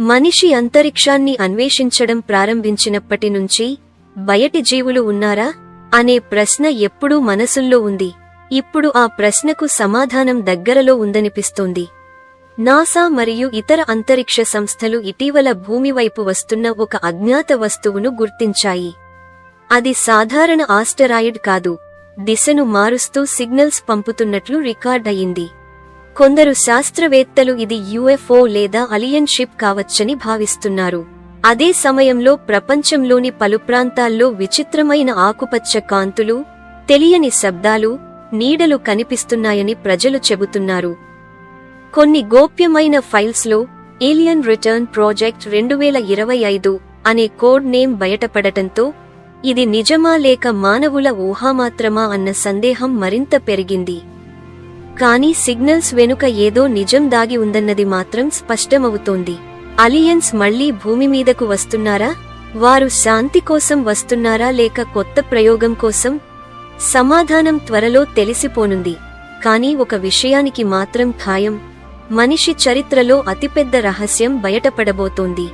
మనిషి అంతరిక్షాన్ని అన్వేషించడం ప్రారంభించినప్పటి నుంచి బయటి జీవులు ఉన్నారా? అనే ప్రశ్న ఎప్పుడూ మనసుల్లో ఉంది. ఇప్పుడు ఆ ప్రశ్నకు సమాధానం దగ్గరలో ఉందనిపిస్తోంది. నాసా మరియు ఇతర అంతరిక్ష సంస్థలు ఇటీవల భూమి వైపు వస్తున్న ఒక అజ్ఞాత వస్తువును గుర్తించాయి. అది సాధారణ ఆస్టరాయిడ్ కాదు. దిశను మారుస్తూ సిగ్నల్స్ పంపుతున్నట్లు రికార్డ్ అయింది. కొందరు శాస్త్రవేత్తలు ఇది యుఎఫ్ఓ లేదా అలియన్ షిప్ కావచ్చని భావిస్తున్నారు. అదే సమయంలో ప్రపంచంలోని పలు ప్రాంతాల్లో విచిత్రమైన ఆకుపచ్చ కాంతులు తెలియని శబ్దాలు నీడలు కనిపిస్తున్నాయని ప్రజలు చెబుతున్నారు. కొన్ని గోప్యమైన ఫైల్స్లో ఏలియన్ రిటర్న్ ప్రాజెక్ట్ రెండు వేల ఇరవై ఐదు అనే కోడ్ నేమ్ బయటపడటంతో ఇది నిజమా లేక మానవుల ఊహామాత్రమా అన్న సందేహం మరింత పెరిగింది. కానీ సిగ్నల్స్ వెనుక ఏదో నిజం దాగి ఉందన్నది మాత్రం స్పష్టమవుతోంది. అలియన్స్ మళ్ళీ భూమి మీదకు వస్తున్నారా? వారు శాంతి కోసం వస్తున్నారా లేక కొత్త ప్రయోగం కోసం? సమాధానం త్వరలో తెలిసిపోనుంది. కానీ ఒక విషయానికి మాత్రం ఖాయం. మనిషి చరిత్రలో అతిపెద్ద రహస్యం బయటపడబోతోంది.